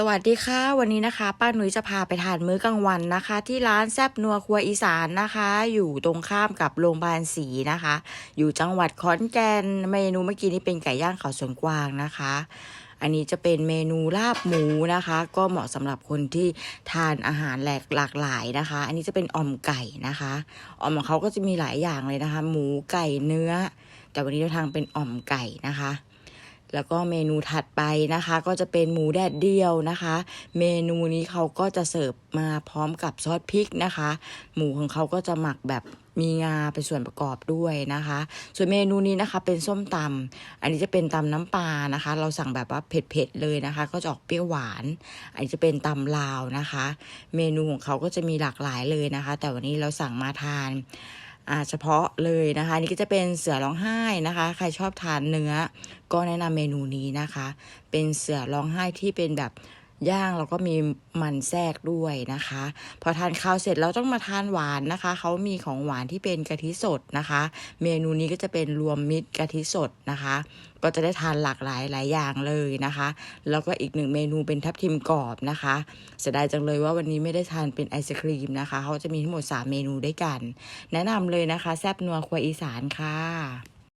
สวัสดีค่ะ วันนี้นะคะ ป้าหนุ่ยจะพาไปทานมื้อกลางวันนะคะ ที่ร้านแซบนัวครัวอีสานนะคะ อยู่ตรงข้ามกับโรงพยาบาลศรีนะคะ อยู่จังหวัดขอนแก่นเมนูเมื่อกี้นี้เป็นไก่ย่างเขาสวนกวางนะคะ อันนี้จะเป็นเมนูลาบหมูนะคะ ก็เหมาะสำหรับคนที่ทานอาหารแหลกหลากหลายนะคะ อันนี้จะเป็นอ่อมไก่นะคะอ่อมของเขาก็จะมีหลายอย่างเลยนะคะ หมูไก่เนื้อ แต่วันนี้เราทางเป็นอ่อมไก่นะคะ แล้วก็เมนูถัดไปนะคะ ก็จะเป็นหมูแดดเดียวนะคะ เมนูนี้เขาก็จะเสิร์ฟมาพร้อมกับซอสพริกนะคะ หมูของเขาก็จะหมักแบบมีงาเป็นส่วนประกอบด้วยนะคะ ส่วนเมนูนี้นะคะเป็นส้มตำอันนี้จะเป็นตำน้ำปลานะคะ เราสั่งแบบว่าเผ็ดๆเลยนะคะ ก็จะออกเปรี้ยวหวาน อันนี้จะเป็นตำลาวนะคะ เมนูของเขาก็จะมีหลากหลายเลยนะคะ แต่วันนี้เราสั่งมาทาน อ่าเฉพาะเลยนะคะนนี่ก็จะเป็นเสือร้องไห้นะคะ ใครชอบทานเนื้อ ก็แนะนำเมนูนี้นะคะ เป็นเสือร้องไห้ที่เป็นแบบ ย่างแล้วก็มีมันแทรกด้วยนะคะ พอทานข้าวเสร็จเราต้องมาทานหวานนะคะเขามีของหวานที่เป็นกะทิสดนะคะ เมนูนี้ก็จะเป็นรวมมิตรกะทิสดนะคะ ก็จะได้ทานหลากหลายหลายอย่างเลยนะคะ แล้วก็อีกหนึ่งเมนูเป็นทับทิมกรอบนะคะเสียดายจังเลยว่าวันนี้ไม่ได้ทานเป็นไอศครีมนะคะเขาจะมีทั้งหมด 3 เมนูด้วยกัน แนะนำเลยนะคะ แซบนัวครัวอีสานค่ะ